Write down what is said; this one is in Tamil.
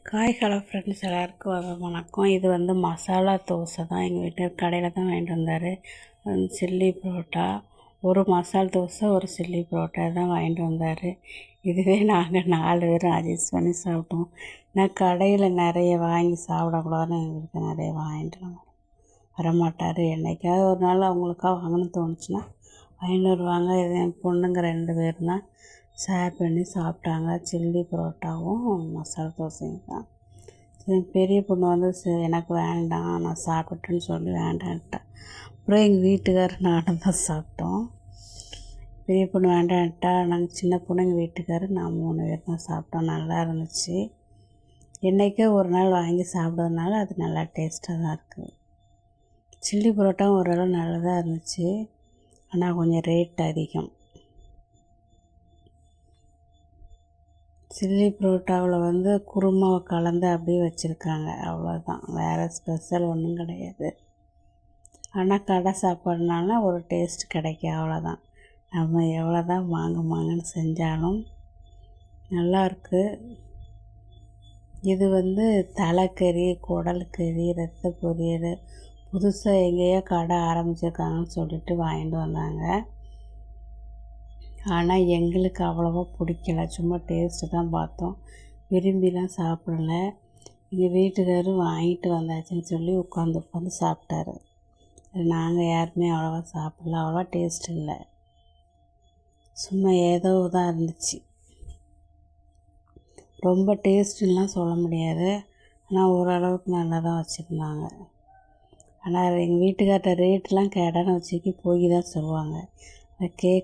காய் ஹலோ ஃப்ரெண்ட்ஸ் எல்லாருக்கும் வணக்கம். இது வந்து மசாலா தோசை தான். எங்கள் வீட்டு கடையில் தான் வாங்கிட்டு வந்தார். சில்லி பரோட்டா. ஒரு மசால் தோசை ஒரு சில்லி பரோட்டா தான் வாங்கிட்டு வந்தார். இதுவே நாங்கள் நாலு பேரும் அட்ஜஸ்ட் பண்ணி சாப்பிட்டோம். நான் கடையில் நிறைய வாங்கி சாப்பிடக்கூடாதுன்னு எங்களுக்கு நிறைய வாங்கிட்டு வரமாட்டார். என்னைக்காவது ஒரு நாள் அவங்களுக்காக வாங்கணும்னு தோணுச்சுன்னா வாங்கிட்டு வருவாங்க இது என் பொண்ணுங்க ரெண்டு பேர் தான். ஷேர் பண்ணி சாப்பிட்டாங்க. சில்லி பரோட்டாவும் மசாலா தோசையும் தான். சரி பெரிய பொண்ணு வந்து எனக்கு வேண்டாம் நான் சாப்பிட்டேன்னு சொல்லி வேண்டான்ட்டேன் அப்புறம் எங்கள் வீட்டுக்காரர் நானும் தான் சாப்பிட்டோம். பெரிய பொண்ணு வேண்டான்ட்டா நாங்கள் சின்ன பொண்ணு எங்கள் வீட்டுக்காரர் நான் மூணு பேர் தான் சாப்பிட்டோம். நல்லா இருந்துச்சு. என்றைக்கே ஒரு நாள் வாங்கி சாப்பிட்றதுனால அது நல்லா டேஸ்ட்டாக தான் இருக்குது சில்லி பரோட்டாவும் ஓரளவு நல்லதாக இருந்துச்சு. ஆனால் கொஞ்சம் ரேட் அதிகம். சில்லி பரோட்டாவில் வந்து குருமாவை கலந்து அப்படியே வச்சுருக்காங்க. அவ்வளோதான் வேறு ஸ்பெஷல் ஒன்றும் கிடையாது. ஆனால் கடை சாப்பாடுனால ஒரு டேஸ்ட் கிடைக்கும். அவ்வளோதான் நம்ம எவ்வளோ தான் வாங்க வாங்கன்னு செஞ்சாலும் நல்லாயிருக்கு இது வந்து தலைக்கறி குடல் கறி ரத்த பொரியல் புதுசாக எங்கேயோ கடை ஆரம்பிச்சிருக்காங்கன்னு சொல்லிட்டு வாங்கிட்டு வந்தாங்க. ஆனால் எங்களுக்கு அவ்வளோவா பிடிக்கல. சும்மா டேஸ்ட்டு தான் பார்த்தோம். விரும்பிலாம் சாப்பிடல. எங்கள் வீட்டுக்காரரும் வாங்கிட்டு வந்தாச்சுன்னு சொல்லி உட்காந்து உட்காந்து சாப்பிட்டாரு. நாங்கள் யாருமே அவ்வளோவா சாப்பிடல. அவ்வளோவா டேஸ்ட் இல்லை. சும்மா ஏதோ தான் இருந்துச்சு. ரொம்ப டேஸ்ட்லாம் சொல்ல முடியாது. ஆனால் ஓரளவுக்கு நல்லா தான் வச்சுருந்தாங்க. ஆனால் எங்கள் வீட்டுக்கார்ட்ட ரேட்லாம் கேட்டான்னு வச்சுக்கி போய் தான் சொல்லுவாங்க. கேக்